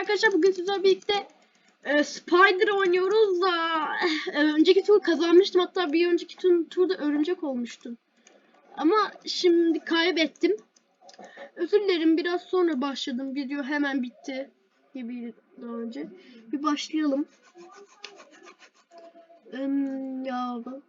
arkadaşlar bugün sizlerle birlikte e, Spider oynuyoruz da e, önceki tur kazanmıştım hatta bir önceki tur, turda örümcek olmuştum. Ama şimdi kaybettim. Özür dilerim biraz sonra başladım. Video hemen bitti gibi daha önce. Bir başlayalım. Em, ya ben-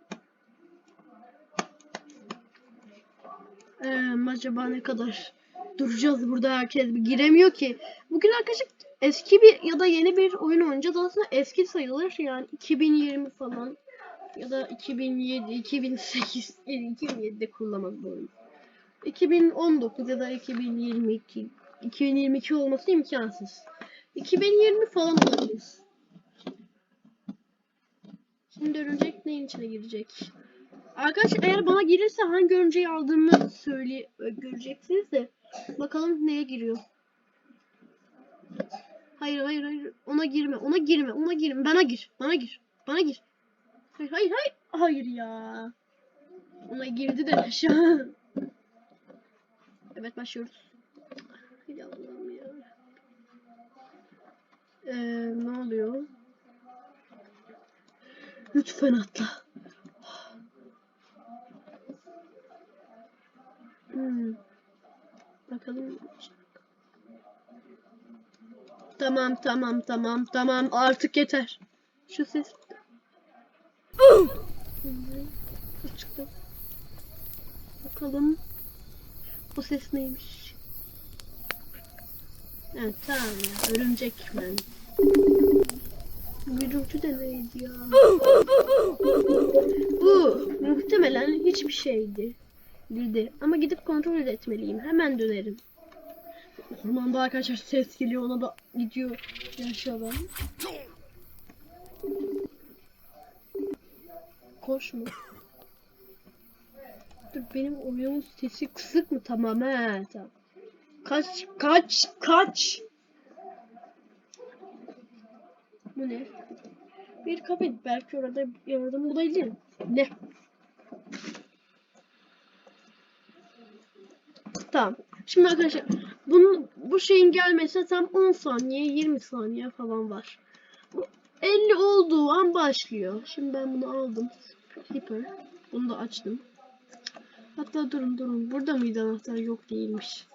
acaba ne kadar duracağız burada herkes giremiyor ki. Bugün arkadaşlar eski bir ya da yeni bir oyun oynayacağız. Aslında eski sayılır yani 2020 falan ya da 2007, 2008, yani 2007'de kullanmadı bu oyunu. 2019 ya da 2022, 2022 olması imkansız. 2020 falan olabilir. Şimdi örümcek neyin içine girecek? Arkadaşlar eğer bana gelirse hangi örümceği aldığımı söyle göreceksiniz de bakalım neye giriyor. Hayır hayır hayır ona girme ona girme ona girme bana gir bana gir bana gir. Hayır hayır hayır hayır ya. Ona girdi de aşağı. Evet başlıyoruz. Allah'ım ya. Ee, ne oluyor? Lütfen atla. Hmm. Bakalım. Tamam tamam tamam tamam artık yeter. Şu ses. Çıktı. Bakalım. Bu ses neymiş? Evet tamam ya örümcek ben. Gürültü de neydi ya? Bu muhtemelen hiçbir şeydi. Bildi. Ama gidip kontrol etmeliyim. Hemen dönerim. Ormanda arkadaşlar ses geliyor. Ona da gidiyor yaşadan. Koşma. Dur benim oyunun sesi kısık mı? Tamam he. Tamam. Kaç kaç kaç. Bu ne? Bir kabin. Belki orada yardım bulabilirim. Ne? Tamam. Şimdi arkadaşlar bunun bu şeyin gelmesine tam 10 saniye 20 saniye falan var. Bu 50 olduğu an başlıyor. Şimdi ben bunu aldım. Hiper. Bunu da açtım. Hatta durun durun. Burada mıydı anahtar? Yok değilmiş.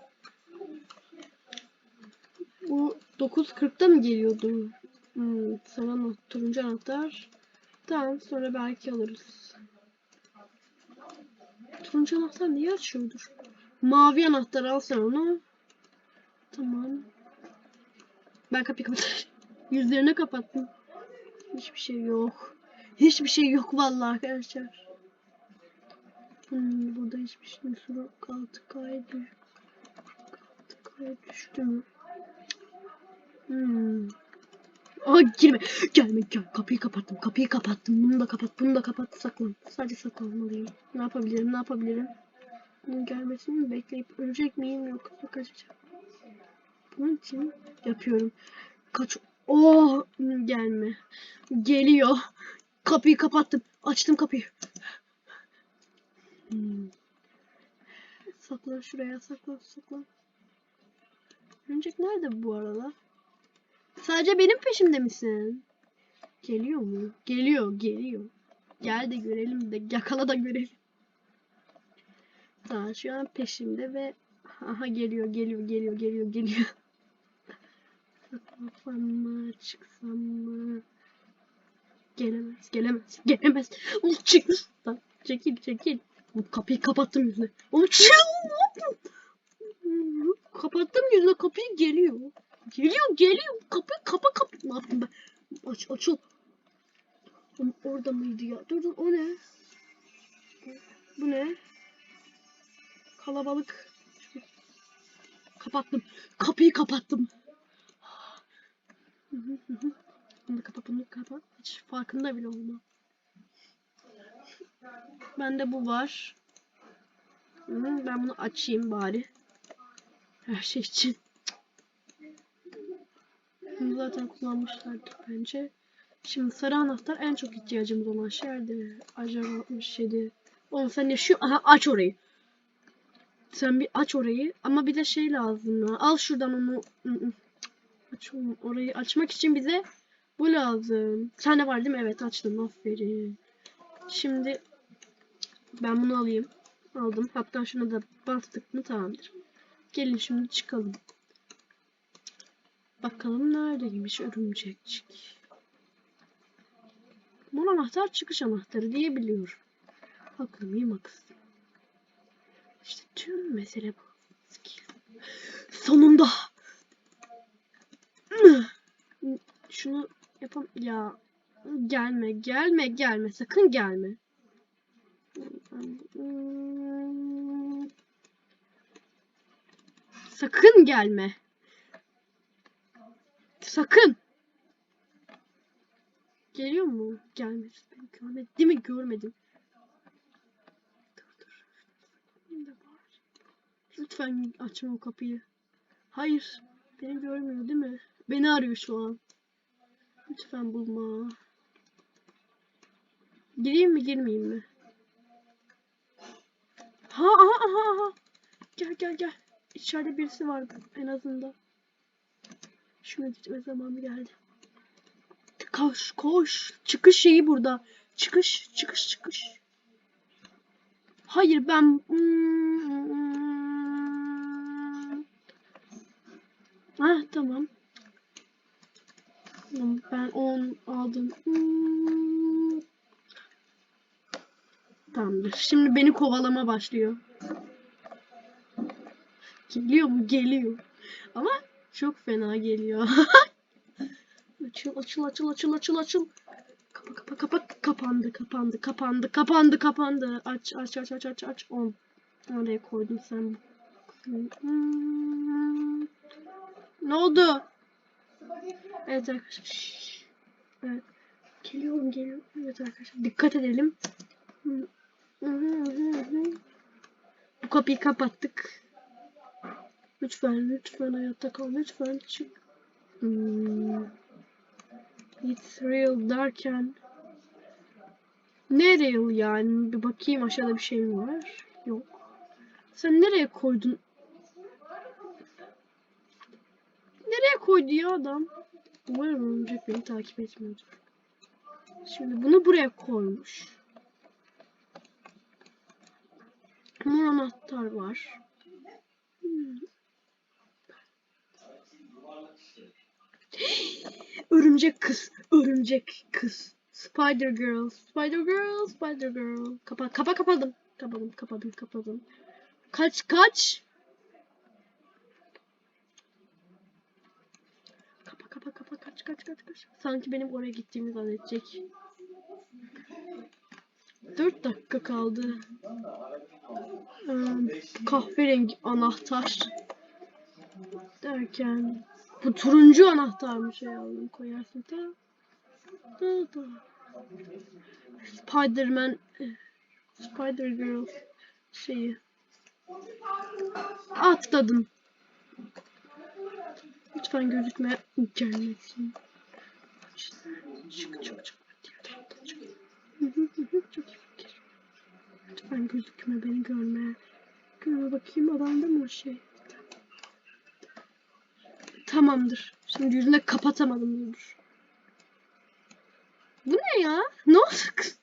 Bu 9.40'da mı geliyordu? Hmm, anahtar, turuncu anahtar. Tamam sonra belki alırız. Turuncu anahtar niye açıyordur? Mavi anahtar al sen onu. Tamam. Ben kapıyı kapattım. Yüzlerini kapattım. Hiçbir şey yok. Hiçbir şey yok vallahi arkadaşlar. Hmm, burada hiçbir şey yok. Altı kaydı. Altı kaydı düştü mü? Hmm. Aa girme. Gelme gel. Kapıyı kapattım. Kapıyı kapattım. Bunu da kapat. Bunu da kapat. Saklan. Sadece saklanmalıyım. Ne yapabilirim? Ne yapabilirim? Bunun gelmesini bekleyip ölecek miyim yoksa kaçacağım. Bunun için yapıyorum. Kaç. Oh gelme. Geliyor. Kapıyı kapattım. Açtım kapıyı. Saklan şuraya saklan saklan. Örümcek nerede bu arada? Sadece benim peşimde misin? Geliyor mu? Geliyor, geliyor. Gel de görelim de yakala da görelim. Daha şu an peşimde ve aha geliyor, geliyor, geliyor, geliyor, geliyor. Saklasam mı, çıksam mı? Gelemez, gelemez, gelemez. Oğlum çık lan. Çekil, çekil. Bu kapıyı kapattım yüzüne. Oğlum çık. Yaptın? Kapattım yüzüne kapıyı geliyor. Geliyor geliyor. Kapı kapa kapı. Ne yaptım ben? Aç açıl. Oğlum Orada mıydı ya? Dur dur o ne? Bu ne? Kalabalık. Kapattım. Kapıyı kapattım. Hı hı hı hı. Bunu kapat. Hiç farkında bile olma. Bende bu var. Hı, ben bunu açayım bari. Her şey için. Bunu zaten kullanmışlardı bence. Şimdi sarı anahtar en çok ihtiyacımız olan şeydi. Acaba 67. Oğlum sen ne şu aha aç orayı. Sen bir aç orayı ama bir de şey lazım ya. Al şuradan onu. Hı. Açalım. Orayı açmak için bize bu lazım. Sende var değil mi? Evet açtım. Aferin. Şimdi ben bunu alayım. Aldım. Hatta şunu da bastık mı tamamdır. Gelin şimdi çıkalım. Bakalım neredeymiş örümcekçik. Bu anahtar çıkış anahtarı diye biliyorum. Haklı mıyım haksızım. İşte tüm mesele bu. Sonunda. Şunu yapam ya gelme gelme gelme sakın gelme. Sakın gelme. Sakın. Geliyor mu? Gelmedi. Beni görmedi. Değil mi? Görmedim. Lütfen açma o kapıyı. Hayır. Beni görmüyor değil mi? Beni arıyor şu an. Lütfen bulma. Gireyim mi girmeyeyim mi? Ha aha aha aha. Gel gel gel. İçeride birisi vardı en azından. Şuna gitme zamanı geldi. Koş koş. Çıkış şeyi burada. Çıkış çıkış çıkış. Hayır ben... Ah tamam. Ben 10 aldım. Hmm. Tamamdır. Şimdi beni kovalama başlıyor. Geliyor mu? Geliyor. Ama çok fena geliyor. açıl açıl açıl açıl açıl açıl. Kapa kapa kapa kapandı kapandı kapandı kapandı kapandı. Aç aç aç aç aç aç. 10. Oraya koydum sen. Hmm. Ne oldu? Evet arkadaşlar. Evet. Geliyorum geliyorum. Evet arkadaşlar. Dikkat edelim. Bu kapıyı kapattık. Lütfen lütfen hayatta kal. Lütfen çık. Hmm. It's real derken ne real yani? Bir bakayım aşağıda bir şey mi var? Yok. Sen nereye koydun? Nereye koydu ya adam? Umarım örümcek beni takip etmiyordur. Şimdi bunu buraya koymuş. Mor anahtar var. Örümcek kız. Örümcek kız. Spider Girl. Spider Girl. Spider Girl. Kapa kapa kapadım. Kapadım kapadım kapadım. Kaç kaç. Kapa kapa kapa kaç kaç kaç kaç. Sanki benim oraya gittiğimi zannedecek. 4 dakika kaldı. Ee, kahverengi anahtar. Derken bu turuncu anahtarmış ya oğlum koyarsın ta. Da da. Spiderman Spider Girl şeyi. Atladım. Lütfen gözükme gelmesin. Çık çık çık. Çık. Çok iyi fikir. Lütfen gözükme beni görme. Görme bakayım adamda mı o şey? Tamamdır. Şimdi yüzüne kapatamadım dur. Bu ne ya? Ne oldu kız?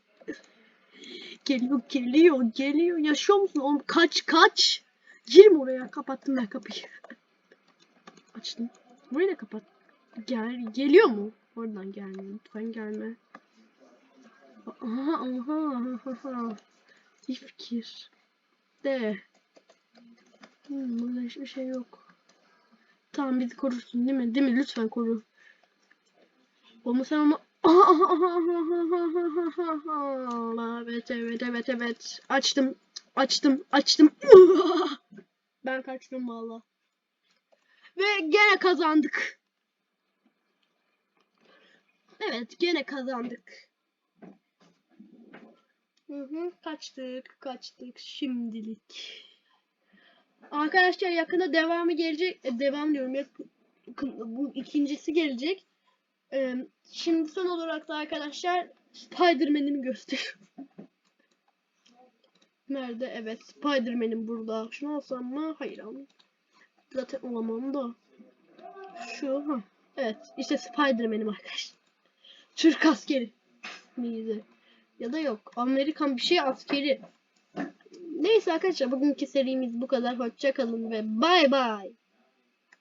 Geliyor, geliyor, geliyor. Yaşıyor musun oğlum? Kaç, kaç. Girme oraya. Kapattım ben kapıyı. Açtım. Burayı da kapat. Gel, geliyor mu? Oradan gelmiyor. Lütfen gelme. Aha, aha, aha. İyi fikir. De. Hmm, burada hiçbir şey yok. Tamam bizi korursun değil mi? Değil mi? Lütfen koru. Olma sen ama... Evet evet evet evet. Açtım. Açtım. Açtım. Ben kaçtım valla. Ve gene kazandık. Evet gene kazandık. Hı hı, kaçtık kaçtık şimdilik. Arkadaşlar yakında devamı gelecek. E, devam diyorum. Yakın, bu ikincisi gelecek. Ee, şimdi son olarak da arkadaşlar Spider-Man'imi gösteriyorum. Nerede? Evet. Spider-Man'im burada. Şunu alsam mı? Hayır almayayım. Zaten alamam da. Şu ha. Evet işte Spider-Man'im arkadaşlar. Türk askeri. Miydi? Ya da yok. Amerikan bir şey askeri. Neyse arkadaşlar bugünkü serimiz bu kadar. Hoşça kalın ve bay bay.